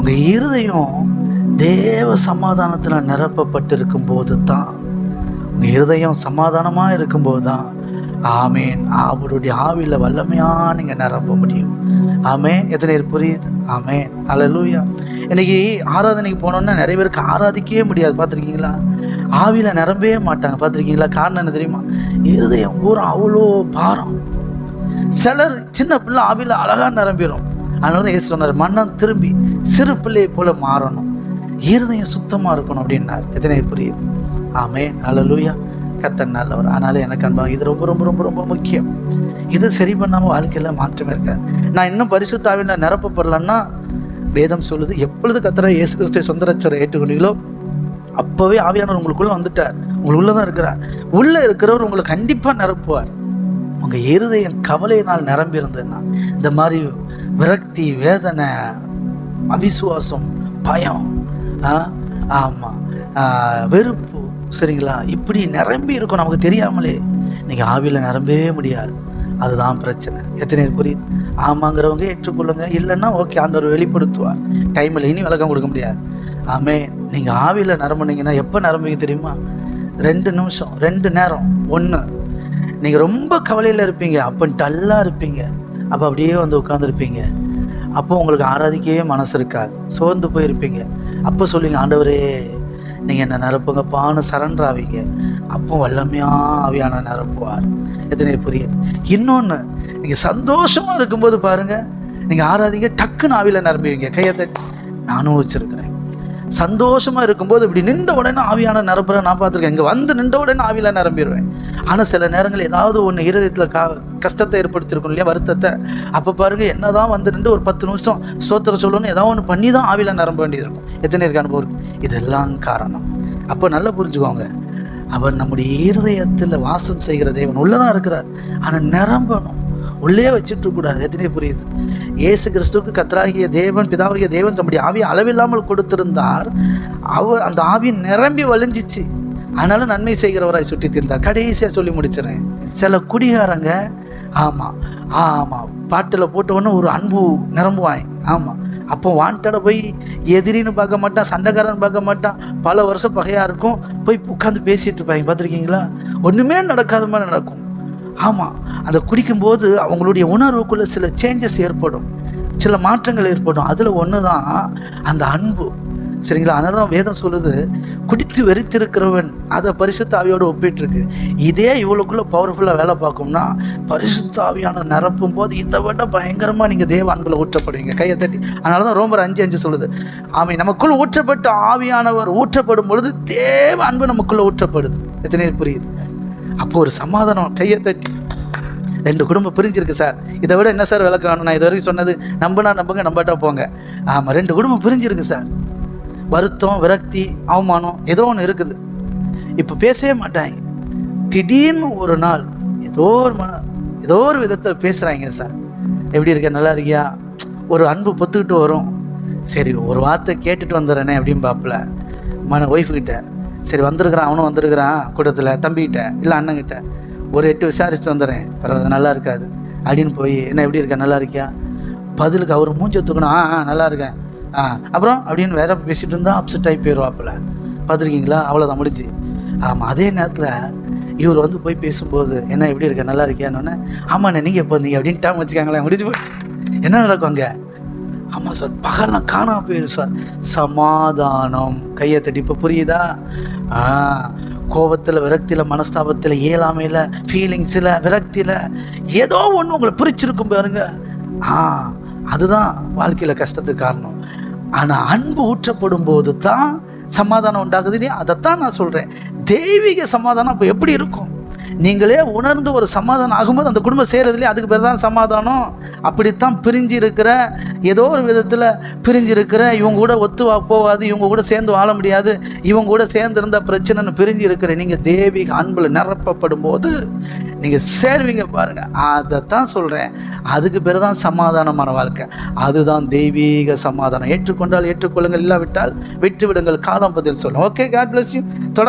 உங்கள் இருதயம் தேவ சமாதானத்தில் நிரப்பப்பட்டு இருக்கும்போது தான் உங்கள் இருதயம் சமாதானமாக இருக்கும்போது தான் ஆமேன். அவருடைய ஆவியில் வல்லமையாக நீங்கள் நிரப்ப முடியும். ஆமேன். எத்தனை பேர் புரியுது? ஆமேன். அலலூயா இன்னைக்கு ஆராதனைக்கு போனோன்னா நிறைய பேருக்கு ஆராதிக்கவே முடியாது. பார்த்துருக்கீங்களா? ஆவியில் நிரம்பவே மாட்டாங்க. பார்த்துருக்கீங்களா? காரணம் என்ன தெரியுமா? இருதயம் பூரா அவ்வளோ பாரம். சிலர் சின்ன பிள்ளை ஆவியில் அழகாக நிரம்பிடும் அதனால தான் ஏசு சொன்னார் மன்னம் திரும்பி சிறு பிள்ளையை போல மாறணும். இருதயம் சுத்தமாக இருக்கணும் அப்படின்னார். எத்தனை புரியுது? ஆமே அல்லேலூயா கத்தன் நல்லவர். ஆனாலும் எனக்கு அன்பா இது ரொம்ப ரொம்ப ரொம்ப ரொம்ப முக்கியம். இது சரி பண்ணாமல் வாழ்க்கையில் மாற்றமே இருக்காது. நான் இன்னும் பரிசுத்தாவின நிரப்பப்படலன்னா வேதம் சொல்லுது எப்பொழுது கத்தரை இயேசு கிறிஸ்துவை சொந்தரச்சரை ஏற்றுக்கொண்டீங்களோ அப்போவே ஆவியானவர் உங்களுக்குள்ளே வந்துட்டார். உங்களுக்குள்ளே தான் இருக்கிறார். உள்ளே இருக்கிறவர் உங்களை கண்டிப்பாக நிரப்புவார். உங்கள் இருதயம் கவலையினால் நிரம்பி இருந்ததுன்னா இந்த மாதிரி விரக்தி வேதனை அவிசுவாசம் பயம் ஆமாம் வெறுப்பு சரிங்களா? இப்படி நிரம்பி இருக்கும் நமக்கு தெரியாமலே. நீங்கள் ஆவியில் நிரம்பவே முடியாது. அதுதான் பிரச்சனை. எத்தனை பேர் புரியுது? ஆமாங்கிறவங்க ஏற்றுக்கொள்ளுங்க. இல்லைன்னா ஓகே அந்த ஒரு வெளிப்படுத்துவார் டைமில் இனி விளக்கம் கொடுக்க முடியாது. ஆமே நீங்கள் ஆவியில் நிரம்புனீங்கன்னா எப்போ நரம்புங்க தெரியுமா? ரெண்டு நிமிஷம் ரெண்டு நேரம் ஒன்று நீங்கள் ரொம்ப கவலையில் இருப்பீங்க. அப்போ டல்லாக இருப்பீங்க. அப்போ அப்படியே வந்து உட்காந்துருப்பீங்க அப்போ உங்களுக்கு ஆராதிக்கவே மனசு இருக்காது. சோர்ந்து போயிருப்பீங்க. அப்போ சொல்லுங்க ஆண்டவரே நீங்கள் என்ன நிரப்புங்கப்பான்னு சரண்டர் ஆவீங்க. அப்போ வல்லமையாக ஆவியான நிரப்புவார். எத்தனை புரியுது. இன்னொன்று நீங்கள் சந்தோஷமாக இருக்கும்போது பாருங்கள் நீங்கள் ஆராதிங்க டக்குன்னு ஆவியில் நிரம்புவீங்க. கையத்தை நானும் வச்சுருக்கிறேன். சந்தோஷமாக இருக்கும்போது இப்படி நின்ற உடனே ஆவியான நிரப்புற நான் பார்த்துருக்கேன். இங்கே வந்து நின்ற உடனே ஆவியில் நிரம்பிடுவேன் ஆனால் சில நேரங்கள் ஏதாவது ஒன்று இருதயத்தில் கா கஷ்டத்தை ஏற்படுத்தியிருக்கும் இல்லையா வருத்தத்தை. அப்போ பாருங்க என்னதான் வந்து நின்று ஒரு பத்து நிமிஷம் ஸ்தோத்திரம் சொல்லணும்னு ஏதாவது ஒன்று பண்ணி தான் ஆவியில் நிரம்ப வேண்டியது இருக்கும் எத்தனை இருக்கு அனுபவம் இதெல்லாம் காரணம். அப்போ நல்லா புரிஞ்சுக்கோங்க. அவர் நம்முடைய இருதயத்தில் வாசம் செய்கிற தேவன் உள்ளதான் இருக்கிறார். ஆனால் நிரம்பணும். உள்ளே வச்சுட்டு கூடாது. எத்தனை புரியுது? இயேசு கிறிஸ்துவுக்கு கத்தராகிய தேவன் பிதாவாகிய தேவன் தம்முடைய ஆவி அளவில்லாமல் கொடுத்திருந்தார். அவர் அந்த ஆவி நிரம்பி வழிஞ்சிச்சு. அதனால நன்மை செய்கிறவராய் சுற்றி தீர்ந்தார். கடைசியாக சொல்லி முடிச்சிடறேன். சில குடிகாரங்க ஆமாம் ஆமாம் பாட்டில் போட்ட ஒரு அன்பு நிரம்புவாங்க. ஆமாம் அப்போ வாண்டட போய் எதிரின்னு பார்க்க மாட்டான் சண்டைக்காரன் பார்க்க மாட்டான். பல வருஷம் பகையாக இருக்கும். போய் உட்காந்து பேசிகிட்டு இருப்பாங்க. பார்த்துருக்கீங்களா? ஒன்றுமே நடக்காத மாதிரி நடக்கும். ஆமாம் அந்த குடிக்கும்போது அவங்களுடைய உணர்வுக்குள்ளே சில சேஞ்சஸ் ஏற்படும். சில மாற்றங்கள் ஏற்படும். அதில் ஒன்று தான் அந்த அன்பு. சரிங்களா? அதனால் தான் வேதம் சொல்லுது குடித்து வெறித்திருக்கிறவன் அதை பரிசுத்த ஆவியோடு ஒப்பிட்டுருக்கு. இதே இவளுக்குள்ளே பவர்ஃபுல்லாக வேலை பார்க்கும்னா பரிசுத்த ஆவியான நிரப்பும் போது இதை விட பயங்கரமாக நீங்கள் தேவ அன்பில் ஊற்றப்படுவீங்க. கையை தட்டி. அதனால தான் ரோமர் அஞ்சு அஞ்சு சொல்லுது ஆமை நமக்குள்ளே ஊற்றப்பட்ட ஆவியானவர் ஊற்றப்படும் பொழுது தேவ அன்பு நமக்குள்ளே ஊற்றப்படுது. எத்தனை புரியுது? அப்போ ஒரு சமாதானம் கையை தட்டி ரெண்டு குடும்பம் பிரிஞ்சிருக்கு சார். இதை விட என்ன சார் விளக்கம் வேணும் நான் இது வரைக்கும் சொன்னது நம்பினா நம்புங்க நம்பாட்டா போங்க. ஆமாம் ரெண்டு குடும்பம் பிரிஞ்சிருக்கு சார். வருத்தம் விரக்தி அவமானம் ஏதோ ஒன்று இருக்குது. இப்போ பேசவே மாட்டாங்க திடீர்னு ஒரு நாள் ஏதோ ஒரு மன ஏதோ ஒரு விதத்தில் பேசுகிறாங்க சார். எப்படி இருக்க? நல்லா இருக்கியா? ஒரு அன்பு பொத்துக்கிட்டு வரும். சரி ஒரு வார்த்தை கேட்டுட்டு வந்துடுறேனே அப்படின்னு பார்ப்பல மன ஒய்ஃபுக்கிட்ட சரி வந்திருக்கிறான் அவனும் வந்திருக்கிறான் கூட்டத்தில் தம்பிக்கிட்ட இல்லை அண்ணங்கிட்ட ஒரு எட்டு விசாரிச்சுட்டு வந்துடுறேன். பரவாயில்ல நல்லா இருக்காது. அப்படின்னு போய் என்ன எப்படி இருக்க? நல்லா இருக்கியா? பதிலுக்கு அவர் மூஞ்ச தூக்கணும் ஆ ஆ நல்லா இருக்கேன். ஆ. அப்புறம் அப்படின்னு வேற பேசிட்டு இருந்தால் அப்செட் ஆகி போயிடுவாப்பில் பார்த்துருக்கீங்களா? அவ்வளோதான் முடிஞ்சு. ஆமாம் அதே நேரத்தில் இவர் வந்து போய் பேசும்போது என்ன எப்படி இருக்க? நல்லா இருக்கியான்னு ஆமாண்ணே நீங்கள் எப்போ வந்தீங்க? அப்படின்ட்டாம வச்சுக்காங்களேன் முடிஞ்சு போச்சு. என்ன நடக்கும் அங்கே? ஆமாம் சார். பகல்லாம் காணாம போயிடும் சார். சமாதானம். கையை தட்டி இப்போ புரியுதா? ஆ கோபத்தில் விரக்தியில் மனஸ்தாபத்தில் இயலாமையில் ஃபீலிங்ஸில் விரக்தியில் ஏதோ ஒன்று உங்களை பிரிச்சிருக்கும் பாருங்க. ஆ அதுதான் வாழ்க்கையில் கஷ்டத்துக்கு காரணம். ஆனால் அன்பு ஊற்றப்படும் போது தான் சமாதானம் உண்டாகுது இல்லையா அதைத்தான் நான் சொல்கிறேன் தெய்வீக சமாதானம் அப்போ எப்படி இருக்கும்? நீங்களே உணர்ந்து ஒரு சமாதானம் ஆகும்போது அந்த குடும்பம் செய்கிறதுலே அதுக்கு பேர் தான் சமாதானம். அப்படித்தான் பிரிஞ்சு இருக்கிற ஏதோ ஒரு விதத்தில் பிரிஞ்சு இருக்கிற இவங்க கூட ஒத்து வா போகாது இவங்க கூட சேர்ந்து வாழ முடியாது இவங்க கூட சேர்ந்து இருந்தால் பிரச்சனைன்னு பிரிஞ்சு இருக்கிற நீங்கள் தேவி அன்பில் நிரப்பப்படும் போது நீங்கள் சேர்வீங்க பாருங்கள் அதைத்தான் சொல்கிறேன் அதுக்கு பேர் தான் சமாதானமான வாழ்க்கை. அதுதான் தெய்வீக சமாதானம். ஏற்றுக்கொண்டால் ஏற்றுக்கொள்ளுங்கள் இல்லாவிட்டால் விட்டு விடுங்கள் காலம் பதில் சொல்லும். ஓகே காட் பிளஸ் யூ தொடர்ந்து